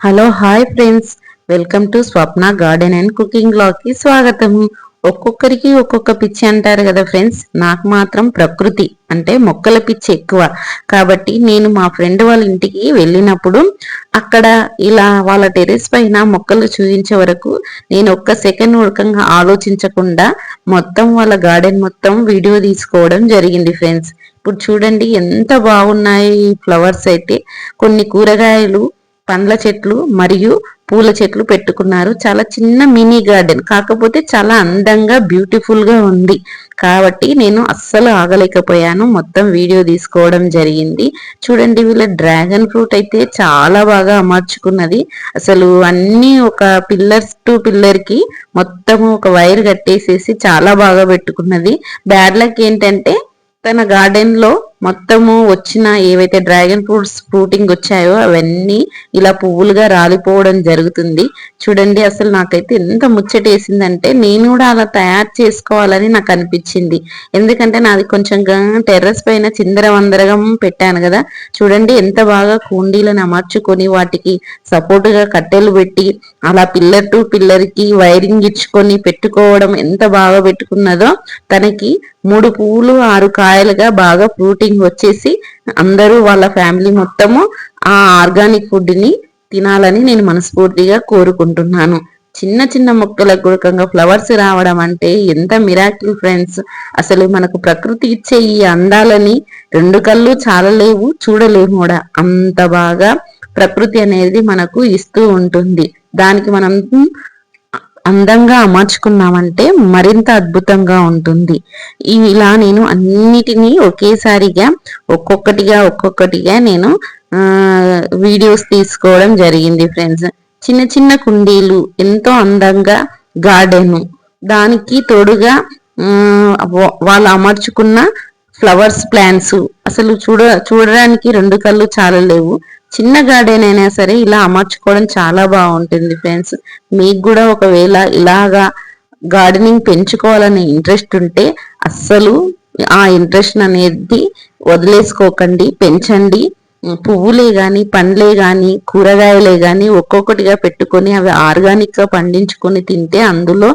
Hello hi friends. Welcome to Swapna garden and కుకింగ్కి స్వాగతం. ఒక్కొక్కరికి ఒక్కొక్క పిచ్చి అంటారు కదా ఫ్రెండ్స్. నాకు మాత్రం ప్రకృతి అంటే మొక్కల పిచ్చి ఎక్కువ. కాబట్టి నేను మా ఫ్రెండ్ వాళ్ళ ఇంటికి వెళ్ళినప్పుడు అక్కడ ఇలా వాళ్ళ టెరెస్ పైన మొక్కలు చూపించే వరకు నేను ఒక్క సెకండ్ ఉడకంగా ఆలోచించకుండా మొత్తం వాళ్ళ గార్డెన్ మొత్తం వీడియో తీసుకోవడం జరిగింది ఫ్రెండ్స్. ఇప్పుడు చూడండి ఎంత బాగున్నాయి ఈ ఫ్లవర్స్ అయితే. కొన్ని కూరగాయలు పండ్ల చెట్లు మరియు పూల చెట్లు పెట్టుకున్నారు. చాలా చిన్న మినీ గార్డెన్. కాకపోతే చాలా అందంగా బ్యూటిఫుల్గా ఉంది. కాబట్టి నేను అస్సలు ఆగలేకపోయాను. మొత్తం వీడియో తీసుకోవడం జరిగింది. చూడండి వీళ్ళ డ్రాగన్ ఫ్రూట్ అయితే చాలా బాగా అమర్చుకున్నది. అసలు అన్ని ఒక పిల్లర్స్ టు పిల్లర్కి మొత్తం ఒక వైర్ కట్టేసేసి చాలా బాగా పెట్టుకున్నది. బ్యాడ్ లక్ ఏంటంటే తన గార్డెన్లో మొత్తము వచ్చిన ఏవైతే డ్రాగన్ ఫ్రూట్స్ ఫ్రూటింగ్ వచ్చాయో అవన్నీ ఇలా పువ్వులుగా రాలిపోవడం జరుగుతుంది. చూడండి అసలు నాకైతే ఎంత ముచ్చటేసిందంటే నేను కూడా అలా తయారు చేసుకోవాలని నాకు అనిపించింది. ఎందుకంటే నాది కొంచెం టెర్రస్ పైన చిందరవందరగా పెట్టాను కదా. చూడండి ఎంత బాగా కుండీలను అమర్చుకొని వాటికి సపోర్టుగా కట్టెలు పెట్టి అలా పిల్లర్ టు పిల్లర్కి వైరింగ్ ఇచ్చుకొని పెట్టుకోవడం ఎంత బాగా పెట్టుకున్నదో తనకి మూడు పువ్వులు ఆరు కాయలుగా బాగా ఫ్రూటింగ్ వచ్చేసి అందరూ వాళ్ళ ఫ్యామిలీ మొత్తము ఆ ఆర్గానిక్ ఫుడ్ని తినాలని నేను మనస్ఫూర్తిగా కోరుకుంటున్నాను. చిన్న చిన్న మొక్కలకు గురకంగా ఫ్లవర్స్ రావడం అంటే ఎంత మిరాకిల్ ఫ్రెండ్స్. అసలు మనకు ప్రకృతి ఇచ్చే ఈ అందాలని రెండు కళ్ళు చాలలేవు చూడలేము కూడా. అంత బాగా ప్రకృతి అనేది మనకు ఇస్తూ ఉంటుంది. దానికి మనం అందంగా అమర్చుకున్నామంటే మరింత అద్భుతంగా ఉంటుంది. ఇలా నేను అన్నిటినీ ఒకేసారిగా ఒక్కొక్కటిగా ఒక్కొక్కటిగా నేను వీడియోస్ తీసుకోవడం జరిగింది ఫ్రెండ్స్ చిన్న చిన్న కుండీలు ఎంతో అందంగా గార్డెను దానికి తోడుగా వాళ్ళు అమర్చుకున్న ఫ్లవర్స్ ప్లాంట్స్ అసలు చూడ చూడడానికి రెండు కళ్ళు చాలా లేవు చిన్న గార్డెన్ అయినా సరే ఇలా అమర్చుకోవడం చాలా బాగుంటుంది ఫ్రెండ్స్ మీకు కూడా ఒకవేళ ఇలాగా గార్డెనింగ్ పెంచుకోవాలనే ఇంట్రెస్ట్ ఉంటే అస్సలు ఆ ఇంట్రెస్ట్ అనేది వదిలేసుకోకండి. పెంచండి. పువ్వులే కానీ పండ్లే కానీ కూరగాయలే కానీ ఒక్కొక్కటిగా పెట్టుకొని అవి ఆర్గానిక్గా పండించుకొని తింటే అందులో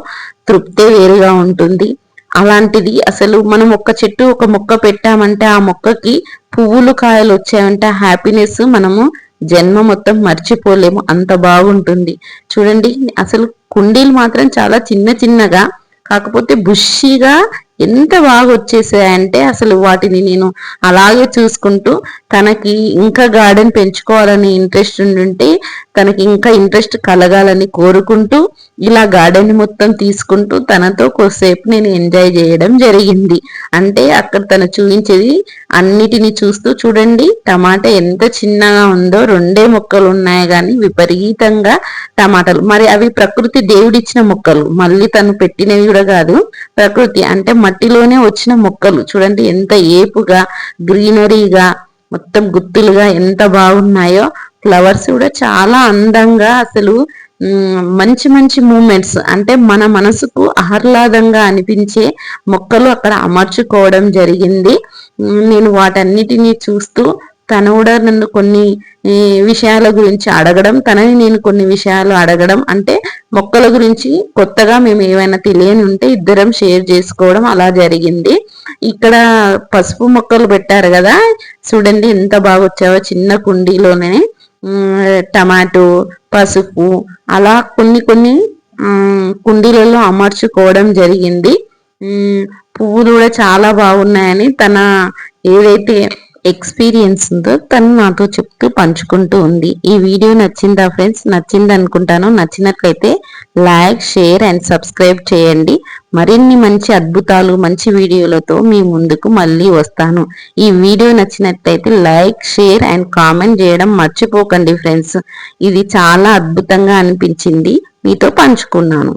తృప్తే వేరుగా ఉంటుంది. అలాంటిది అసలు మనం ఒక్క చెట్టు ఒక మొక్క పెట్టామంటే ఆ మొక్కకి పువ్వులు కాయలు వచ్చాయంటే హ్యాపీనెస్ మనము జన్మ మొత్తం మర్చిపోలేము. అంత బాగుంటుంది. చూడండి అసలు కుండీలు మాత్రం చాలా చిన్న చిన్నగా కాకపోతే బుషిగా ఎంత బాగా వచ్చేసాయంటే అసలు వాటిని నేను అలాగే చూసుకుంటూ తనకి ఇంకా గార్డెన్ పెంచుకోవాలని ఇంట్రెస్ట్ ఉండుంటే తనకి ఇంకా ఇంట్రెస్ట్ కలగాలని కోరుకుంటూ ఇలా గార్డెన్ మొత్తం తీసుకుంటూ తనతో కొద్దిసేపు నేను ఎంజాయ్ చేయడం జరిగింది. అంటే అక్కడ తను చూపించేది అన్నిటిని చూస్తూ చూడండి టమాటా ఎంత చిన్నగా ఉందో రెండే మొక్కలు ఉన్నాయి కానీ విపరీతంగా టమాటాలు. మరి అవి ప్రకృతి దేవుడిచ్చిన మొక్కలు మళ్ళీ తను పెట్టినవి కూడా కాదు. ప్రకృతి అంటే మట్టిలోనే వచ్చిన మొక్కలు. చూడండి ఎంత ఏపుగా గ్రీనరీగా మొత్తం గుత్తులుగా ఎంత బాగున్నాయో ఫ్లవర్స్ కూడా చాలా అందంగా అసలు మంచి మంచి మూమెంట్స్. అంటే మన మనసుకు ఆహ్లాదంగా అనిపించే మొక్కలు అక్కడ అమర్చుకోవడం జరిగింది. నేను వాటన్నిటిని చూస్తూ తను కూడా నన్ను కొన్ని విషయాల గురించి అడగడం తనని నేను కొన్ని విషయాలు అడగడం. అంటే మొక్కల గురించి కొత్తగా మేము ఏమైనా తెలియని ఉంటే ఇద్దరం షేర్ చేసుకోవడం అలా జరిగింది. ఇక్కడ పసుపు మొక్కలు పెట్టారు కదా. చూడండి ఎంత బాగా వచ్చావో చిన్న కుండీలోనే. టమాటో పసుపు అలా కొన్ని కొన్ని కుండీలలో అమర్చుకోవడం జరిగింది. పువ్వులు కూడా చాలా బాగున్నాయని తన ఏదైతే ఎక్స్పీరియన్స్ ఉందో తను నాతో చెప్తూ పంచుకుంటూ ఉంది. ఈ వీడియో నచ్చిందా ఫ్రెండ్స్? నచ్చింది అనుకుంటాను. నచ్చినట్లయితే లైక్ షేర్ అండ్ సబ్స్క్రైబ్ చేయండి. మరిన్ని మంచి అద్భుతాలు మంచి వీడియోలతో మీ ముందుకు మళ్ళీ వస్తాను. ఈ వీడియో నచ్చినట్లయితే లైక్ షేర్ అండ్ కామెంట్ చేయడం మర్చిపోకండి ఫ్రెండ్స్. ఇది చాలా అద్భుతంగా అనిపించింది. మీతో పంచుకున్నాను.